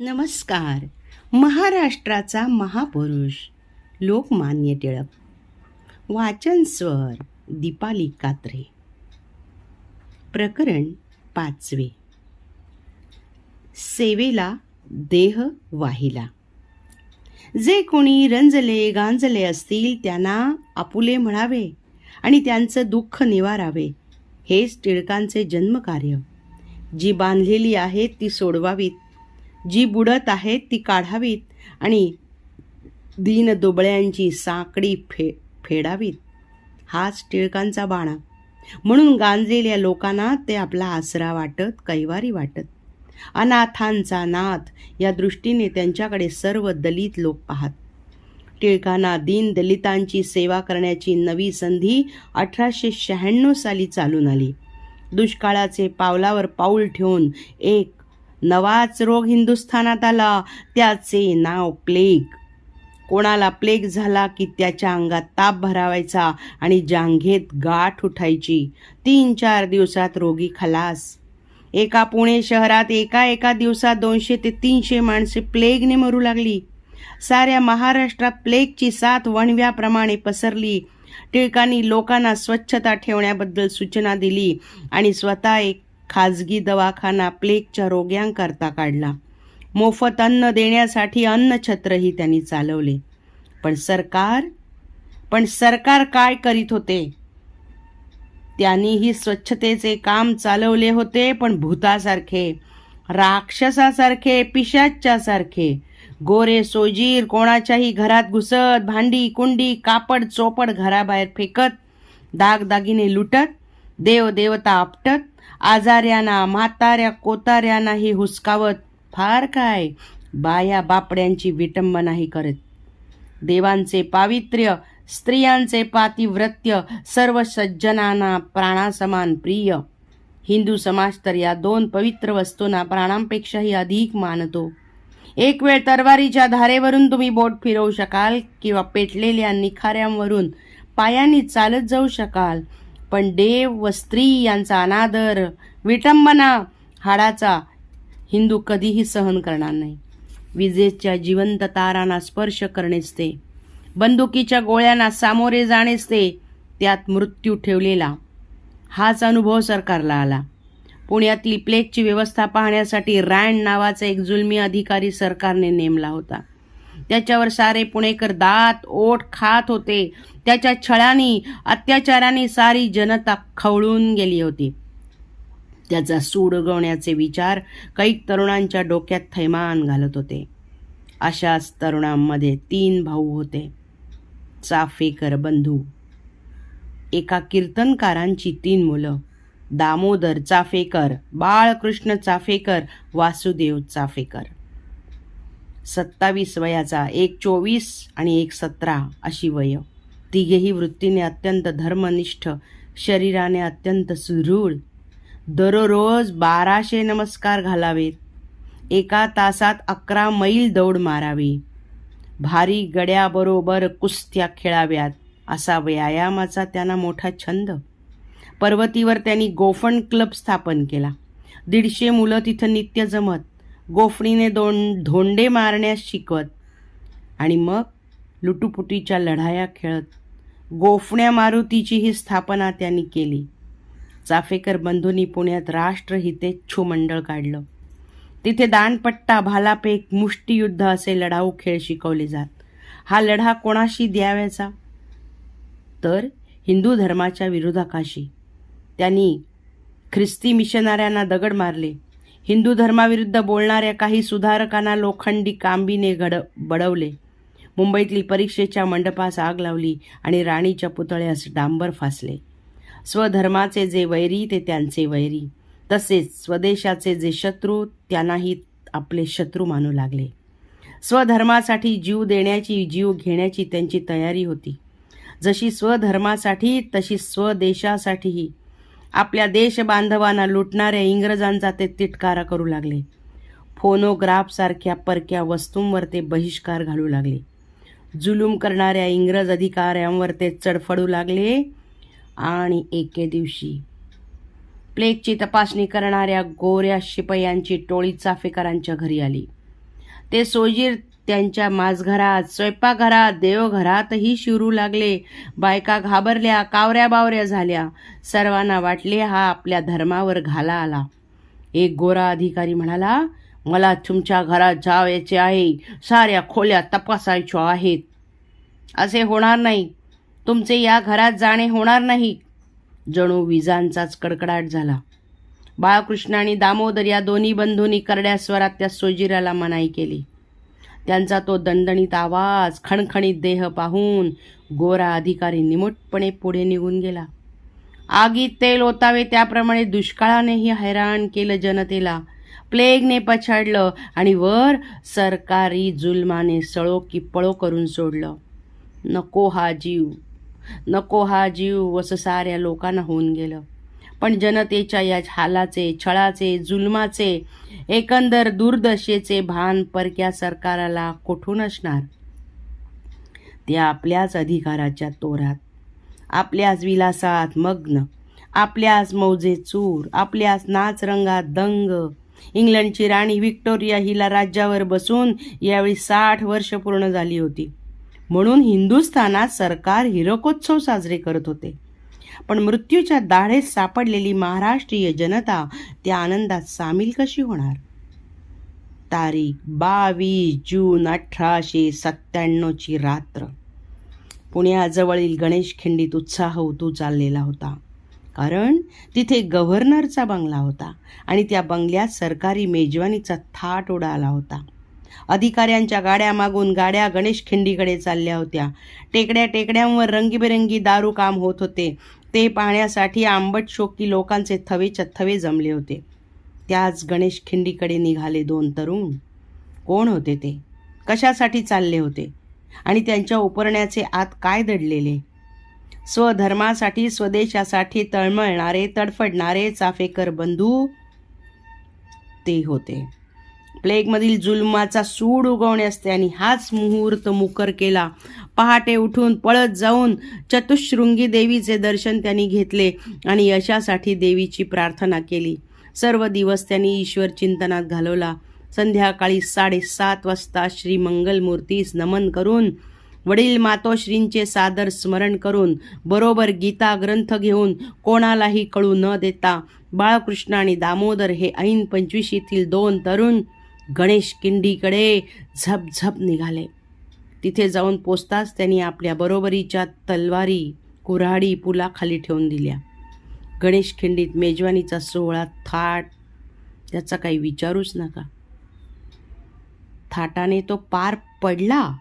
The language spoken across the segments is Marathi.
नमस्कार. महाराष्ट्राचा महापुरुष लोकमान्य टिळक. वाचन स्वर दीपाली कात्रे. प्रकरण पाचवे. सेवेला देह वाहिला. जे कोणी रंजले गांजले असतील त्यांना आपुले म्हणावे आणि त्यांचं दुःख निवारावे. हेच टिळकांचे जन्मकार्य. जी बांधलेली आहेत ती सोडवावीत. जी बुडत आहेत ती काढावीत आणि दीन दुबळ्यांची साकडी फे फेडावीत. हाच टिळकांचा बाणा. म्हणून गांजलेल्या लोकांना ते आपला आसरा वाटत कैवारी वाटत. अनाथांचा नाथ या दृष्टीने त्यांच्याकडे सर्व दलित लोक पाहत. टिळकांना दीन दलितांची सेवा करण्याची नवी संधी अठराशे शहाण्णव साली चालून आली. दुष्काळाचे पावलावर पाऊल ठेवून एक नवाच रोग हिंदुस्थानात आला. त्याचे नाव प्लेग. कोणाला प्लेग झाला की त्याच्या अंगात ताप भरावायचा आणि जांघेत गाठ उठायची. तीन चार दिवसात रोगी खलास. एका पुणे शहरात एका एका दिवसात दोनशे ते तीनशे माणसे प्लेगने मरू लागली. साऱ्या महाराष्ट्रात प्लेगची साथ वणव्याप्रमाणे पसरली. टिळकांनी लोकांना स्वच्छता ठेवण्याबद्दल सूचना दिली आणि स्वतः एक खाजगी दवाखाना प्लेगच्या रोग्यांकरता काढला. मोफत अन्न देण्यासाठी अन्नछत्रही त्यांनी चालवले. पण सरकार पण सरकार काय करीत होते? त्यांनीही स्वच्छतेचे काम चालवले होते पण भूतासारखे राक्षसासारखे पिशाच्यासारखे गोरे सोजीर कोणाच्याही घरात घुसत भांडी कुंडी कापड चोपड घराबाहेर फेकत दागदागिने लुटत देवदेवता आपटत आजाऱ्यांना म्हाताऱ्या कोताऱ्यांनाही हुसकावत फार काय? बाया बापड्यांची विटंबनाही करत. देवांचे पावित्र्य स्त्रियांचे पातिव्रत्य सर्व सज्जनांना प्राणासमान प्रिय. हिंदू समाज तर या दोन पवित्र वस्तूंना प्राणांपेक्षाही अधिक मानतो. एक वेळ तरवारीच्या धारेवरून तुम्ही बोट फिरवू शकाल किंवा पेटलेल्या निखाऱ्यांवरून पायांनी चालत जाऊ शकाल. पण देव व स्त्री यांचा अनादर विटंबना हाडाचा हिंदू कधीही सहन करणार नाही. विजेच्या जिवंत तारांना स्पर्श करणेच ते बंदुकीच्या गोळ्यांना सामोरे जाणेच ते त्यात मृत्यू ठेवलेला हाच अनुभव सरकारला आला. पुण्यातली प्लेगची व्यवस्था पाहण्यासाठी रँड नावाचा एक जुलमी अधिकारी सरकारने नेमला होता. त्याच्यावर सारे पुणेकर दात ओठ खात होते. त्याच्या छळाने अत्याचाराने सारी जनता खवळून गेली होती. त्याचा सूड उगवण्याचे विचार कैक तरुणांच्या डोक्यात थैमान घालत होते. अशाच तरुणांमध्ये तीन भाऊ होते. चाफेकर बंधू. एका कीर्तनकारांची तीन मुलं. दामोदर चाफेकर बाळकृष्ण चाफेकर वासुदेव चाफेकर. सत्तावीस वयाचा एक चोवीस आणि एक सतरा अशी वय. तिघेही वृत्तीने अत्यंत धर्मनिष्ठ शरीराने अत्यंत सुदृढ. दररोज बाराशे नमस्कार घालावेत. एका तासात अकरा मैल दौड मारावी. भारी गड्याबरोबर कुस्त्या खेळाव्यात असा व्यायामाचा त्यांना मोठा छंद. पर्वतीवर त्यांनी गोफण क्लब स्थापन केला. दीडशे मुलं तिथं नित्य जमत. गोफणीने दोन धोंडे मारण्यास शिकवत आणि मग लुटुपुटीच्या लढाया खेळत गोफण्या मारुतीची ही स्थापना त्यांनी केली. चाफेकर बंधूंनी पुण्यात राष्ट्रहितेच्छू मंडळ काढलं. तिथे दानपट्टा भालापेक मुष्टियुद्ध असे लढाऊ खेळ शिकवले जात. हा लढा कोणाशी द्यावायचा? तर हिंदू धर्माच्या विरोधाकाशी. त्यांनी ख्रिस्ती मिशनाऱ्यांना दगड मारले. हिंदू धर्माविरुद्ध बोलणाऱ्या काही सुधारकांना लोखंडी कांबीने घड बडवले. मुंबईतील परीक्षेच्या मंडपास आग लावली आणि राणीच्या पुतळ्यास डांबर फासले. स्वधर्माचे जे वैरी ते त्यांचे वैरी. तसेच स्वदेशाचे जे शत्रू त्यांनाही आपले शत्रू मानू लागले. स्वधर्मासाठी जीव देण्याची जीव घेण्याची त्यांची तयारी होती. जशी स्वधर्मासाठी तशी स्वदेशासाठीही आपल्या देशबांधवांना लुटणाऱ्या इंग्रजांचा ते तिटकारा करू लागले. फोनोग्राफसारख्या परक्या वस्तूंवर ते बहिष्कार घालू लागले. जुलूम करणाऱ्या इंग्रज अधिकाऱ्यांवर ते चडफडू लागले. आणि एके दिवशी प्लेगची तपासणी करणाऱ्या गोऱ्या शिपयांची टोळी चाफेकरांच्या घरी आली. ते सोजीर त्यांच्या माझघरात स्वयंपाकघरात देवघरातही शिरू लागले. बायका घाबरल्या कावऱ्या बावऱ्या झाल्या. सर्वांना वाटले हा आपल्या धर्मावर घाला आला. एक गोरा अधिकारी म्हणाला मला तुमच्या घरात जावायचे आहे. साऱ्या खोल्या तपासायच्या आहेत. असे होणार नाही. तुमचे या घरात जाणे होणार नाही. जणू विजांचाच कडकडाट झाला. बाळकृष्ण आणि दामोदर या दोन्ही बंधूंनी करड्या स्वरात त्या सोजिराला मनाई केली. त्यांचा तो दणदणीत आवाज खणखणीत देह पाहून गोरा अधिकारी निमूटपणे पुढे निघून गेला. आगीत तेल ओतावे त्याप्रमाणे दुष्काळानेही हैराण केलं जनतेला. प्लेगने पछाडलं आणि वर सरकारी जुलमाने सळो की पळो करून सोडलं. नको हा जीव नको हा जीव असं साऱ्या लोकांना होऊन गेलं. पण जनतेच्या या हालाचे छळाचे जुलमाचे एकंदर दुर्दशेचे भान परक्या सरकाराला कोठून असणार? ते आपल्याच अधिकाराच्या तोरात. आपल्याच विलासात मग्न. आपल्याच मौजे चूर. आपल्याच नाचरंगात दंग. इंग्लंडची राणी व्हिक्टोरिया हिला राज्यावर बसून यावेळी साठ वर्ष पूर्ण झाली होती. म्हणून हिंदुस्थानात सरकार हिरकोत्सव साजरे करत होते. पण मृत्यूच्या दाढेत सापडलेली महाराष्ट्रीय जनता त्या आनंदात सामील कशी होणार? तारीख बावीस जून अठराशे सत्त्याण्णवची रात्र. पुण्याजवळील गणेश खिंडीत उत्साह उतू चाललेला होता. कारण तिथे गव्हर्नरचा बंगला होता आणि त्या बंगल्यात सरकारी मेजवानीचा थाट उडाला होता. अधिकाऱ्यांच्या गाड्या मागून गाड्या गणेश खिंडीकडे चालल्या होत्या. टेकड्या टेकड्यांवर रंगीबेरंगी दारू काम होत होते. ते पाहण्यासाठी आंबट शोकी लोकांचे थवेच्या थवे जमले होते. त्याच गणेश खिंडीकडे निघाले दोन तरुण. कोण होते ते? कशासाठी चालले होते? आणि त्यांच्या उपरण्याचे आत काय दडलेले? स्वधर्मासाठी स्वदेशासाठी तळमळणारे तडफडणारे चाफेकर बंधू ते होते. प्लेगमधील जुलमाचा सूड उगवण्यास आणि हाच मुहूर्त मुकर केला. पहाटे उठून पळत जाऊन चतुःशृंगी देवीचे दर्शन त्यांनी घेतले आणि यशासाठी देवीची प्रार्थना केली. सर्व दिवस त्यांनी ईश्वर चिंतनात घालवला. संध्याकाळी साडेसात वाजता श्री मंगलमूर्तीस नमन करून वडील मातोश्रींचे सादर स्मरण करून बरोबर गीता ग्रंथ घेऊन कोणालाही कळू न देता बाळकृष्ण आणि दामोदर हे ऐन पंचवीशीतील दोन तरुण गणेश किंडीकडे झपझप निघाले. तिथे जाऊन पोचताच त्यांनी आपल्या बरोबरीच्या तलवारी कुऱ्हाडी पुलाखाली ठेवून दिल्या. गणेश खिंडीत मेजवानीचा सोहळा थाट त्याचा काही विचारूच नका. थाटाने तो पार पडला.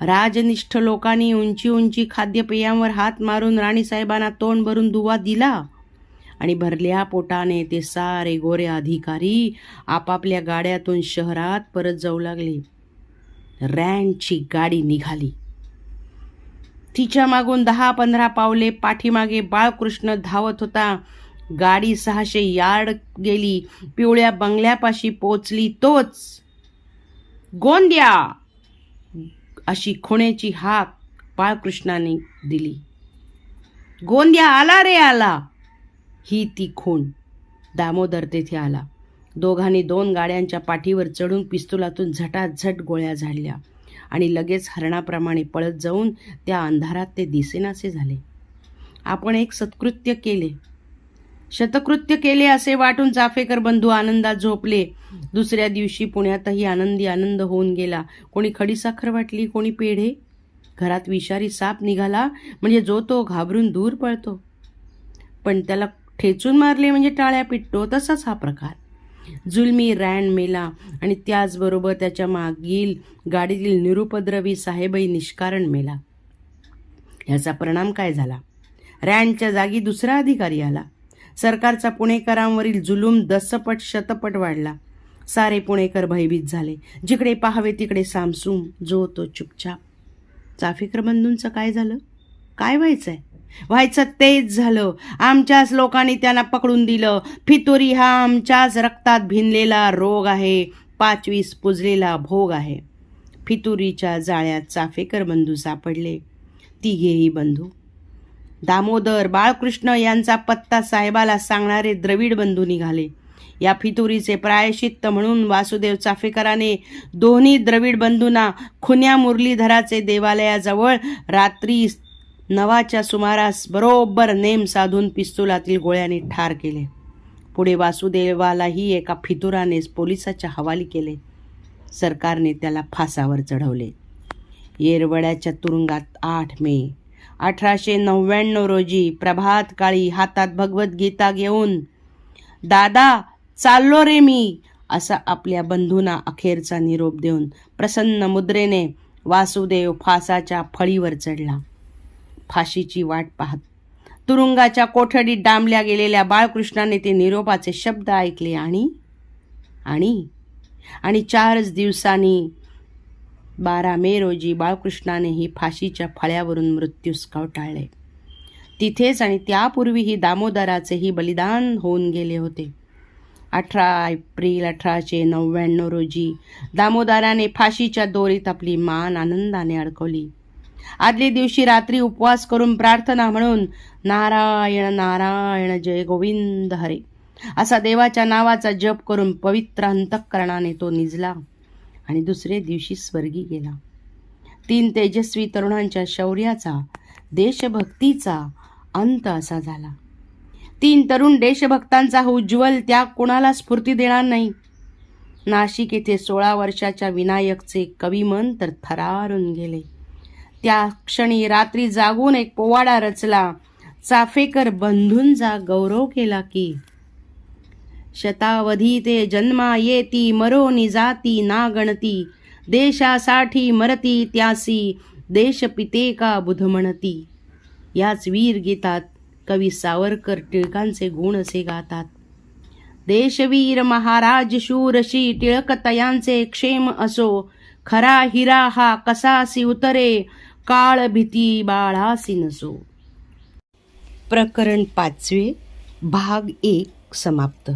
राजनिष्ठ लोकांनी उंची उंची खाद्यपेयांवर हात मारून राणीसाहेबांना तोंड भरून दुवा दिला. आणि भरल्या पोटाने ते सारे गोरे अधिकारी आपापल्या गाड्यातून शहरात परत जाऊ लागले. रॅनची गाडी निघाली. तिच्या मागून दहा पंधरा पावले पाठीमागे बाळकृष्ण धावत होता. गाडी सहाशे यार्ड गेली. पिवळ्या बंगल्यापाशी पोचली तोच. गोंद्या! अशी खुण्याची हाक बाळकृष्णाने दिली. गोंद्या आला रे आला! ही ती खूण. दामोदर तेथे आला. दोघांनी दोन गाड्यांच्या पाठीवर चढून पिस्तुलातून झटाझट गोळ्या झाडल्या आणि लगेच हरणाप्रमाणे पळत जाऊन त्या अंधारात ते दिसेनासे झाले. आपण एक सत्कृत्य केले. शतकृत्य केले असे वाटून चाफेकर बंधू आनंदात झोपले. दुसऱ्या दिवशी पुण्यातही आनंदी आनंद होऊन गेला. कोणी खडीसाखर वाटली कोणी पेढे? घरात विषारी साप निघाला म्हणजे जो तो घाबरून दूर पळतो. पण त्याला ठेचून मारले म्हणजे टाळ्या पिटतो तसाच हा प्रकार. जुलमी रॅन मेला आणि त्याचबरोबर त्याच्या मागील गाडीतील निरुपद्रवी साहेबही निष्कारण मेला. याचा परिणाम काय झाला? रॅनच्या जागी दुसरा अधिकारी आला. सरकारचा पुणेकरांवरील जुलूम दसपट शतपट वाढला. सारे पुणेकर भयभीत झाले. जिकडे पाहावे तिकडे सामसूम जो तो चुपचाप. चाफेकर बंधूंचं काय झालं? काय व्हायचं आहे व्हायचं तेच झालं. आमच्याच लोकांनी त्यांना पकडून दिलं. फितुरी हा आमच्याच रक्तात भिनलेला रोग आहे. पाचवीस पुजलेला भोग आहे. फितुरीच्या जाळ्यात चाफेकर बंधू सापडले. तिघेही बंधू. दामोदर बाळकृष्ण यांचा पत्ता साहेबाला सांगणारे द्रविड बंधू निघाले. या फितुरीचे प्रायश्चित्त म्हणून वासुदेव चाफेकराने दोन्ही द्रविड बंधूंना खुन्या मुरलीधराचे देवालयाजवळ रात्री नवाच्या सुमारास बरोबर नेम साधून पिस्तुलातील गोळ्यांनी ठार केले. पुढे वासुदेवालाही एका फितुरानेच पोलिसाच्या हवाली केले. सरकारने त्याला फासावर चढवले. येरवड्याच्या तुरुंगात आठ मे अठराशे नव्याण्णव रोजी प्रभात काळी हातात भगवद्गीता घेऊन दादा चाललो रे मी असा आपल्या बंधूंना अखेरचा निरोप देऊन प्रसन्न मुद्रेने वासुदेव फासाच्या फळीवर चढला. फाशीची वाट पाहत. तुरुंगाच्या कोठडीत डांबल्या गेलेल्या बाळकृष्णाने ते निरोपाचे शब्द ऐकले आणि आणि आणि चारच दिवसांनी बारा मे रोजी बाळकृष्णानेही फाशीच्या फळ्यावरून मृत्यूस कवटाळले तिथेच आणि त्यापूर्वीही दामोदराचेही बलिदान होऊन गेले होते. अठरा एप्रिल अठराशे नव्याण्णव रोजी दामोदराने फाशीच्या दोरीत आपली मान आनंदाने अडकवली. आदल्या दिवशी रात्री उपवास करून प्रार्थना म्हणून नारायण नारायण जय गोविंद हरे. असा देवाच्या नावाचा जप करून पवित्र अंतःकरणाने तो निजला आणि दुसरे दिवशी स्वर्गी गेला. तीन तेजस्वी तरुणांच्या शौर्याचा देशभक्तीचा अंत असा झाला. तीन तरुण देशभक्तांचा उज्ज्वल त्याग कोणाला स्फूर्ती देणार नाही? नाशिक येथे सोळा वर्षाच्या विनायकचे कविमन तर थरारून गेले. त्या क्षणी रात्री जागून एक पोवाडा रचला. चाफेकर बंधूंचा गौरव केला की. शतावधी ते जन्मा येती मरोनी जाती ना गणती देशासाठी मरती त्यासी देशपिते का बुध म्हणती याच वीर गीतात कवी सावरकर टिळकांचे गुण असे गातात. देशवीर महाराज शूरशी टिळकतयांचे क्षेम असो खरा हिरा हा कसासी उतरे काळ भीती बाळासी नसो प्रकरण पाचवे भाग एक समाप्त.